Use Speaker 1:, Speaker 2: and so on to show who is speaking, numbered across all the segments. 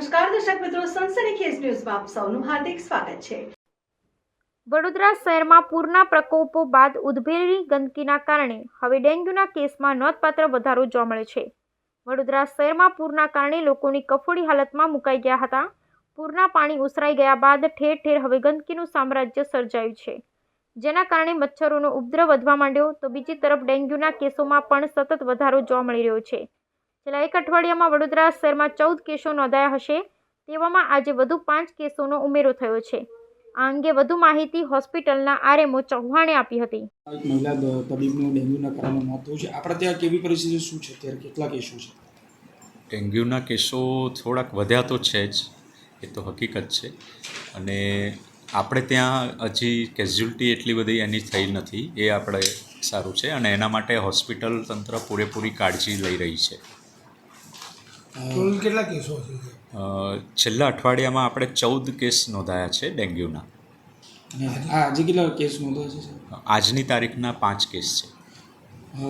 Speaker 1: દર્શક મિત્રો સનસનીખેજ ન્યૂઝમાં આપ સૌનું હાર્દિક સ્વાગત છે.
Speaker 2: વડોદરા શહેરમાં પૂરના પ્રકોપો બાદ ઉદ્ભવેલી ગંદકીના કારણે હવે ડેન્ગ્યુના કેસમાં નોંધપાત્ર વધારો જોવા મળે છે. વડોદરા શહેરમાં પૂરના કારણે લોકોની કફોડી હાલતમાં મુકાઈ ગયા હતા. પૂરના પાણી ઉસરાઈ ગયા બાદ ઠેર ઠેર હવે ગંદકીનું સામ્રાજ્ય સર્જાયું છે. જેના કારણે મચ્છરોનો ઉપદ્રવ વધવા માંડ્યો, તો બીજી તરફ ડેન્ગ્યુના કેસોમાં પણ સતત વધારો જોવા મળી રહ્યો છે. છેલ્લા એક અઠવાડિયામાં વડોદરા શહેરમાં ચૌદ કેસો નોંધાયા હશે તેવામાં આજે વધુ પાંચ કેસોનો ઉમેરો થયો છે. આ અંગે વધુ માહિતી હોસ્પિટલના આરએમઓ ચૌહાણે આપી હતી.
Speaker 3: એક મહિલા તબીબનું ડેન્ગ્યુના કારણે મોત થયું છે. આપણે ત્યાં કેવી પરિસ્થિતિ શું છે? અત્યારે કેટલા કેસો છે?
Speaker 4: ડેન્ગ્યુના કેસો થોડાક વધ્યા તો છે જ એ તો હકીકત છે. અને આપણે ત્યાં હજી કેઝ્યુલિટી એટલી બધી એની થઈ નથી એ આપણે સારું છે. અને એના માટે હોસ્પિટલ તંત્ર પૂરેપૂરી કાળજી લઈ રહી છે.
Speaker 5: કુલ કેટલા કેસો છે
Speaker 4: છેલ્લા અઠવાડિયામાં આપણે ચૌદ કેસ નોંધાયા છે ડેન્ગ્યુના.
Speaker 3: આજે કેટલા કેસ નોંધાયા છે
Speaker 4: આજની તારીખના પાંચ કેસ છે.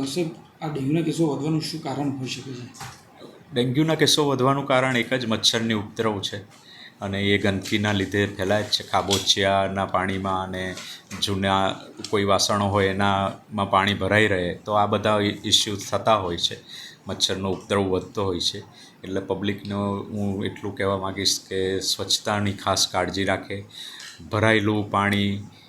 Speaker 3: સાહેબ આ ડેન્ગ્યુના કેસો વધવાનું શું કારણ હોઈ શકે છે?
Speaker 4: ડેન્ગ્યુના કેસો વધવાનું કારણ એક જ મચ્છરની ઉપદ્રવ છે. અને એ ગંદકીના લીધે ફેલાય જ છે. ખાબોચિયાના પાણીમાં અને જૂના કોઈ વાસણો હોય એનામાં પાણી ભરાઈ રહે, તો આ બધા ઇસ્યુ થતા હોય છે. મચ્છરનો ઉપદ્રવ વધતો હોય છે. એટલે પબ્લિકનો હું એટલું કહેવા માગીશ કે સ્વચ્છતાની ખાસ કાળજી રાખે. ભરાયેલું પાણી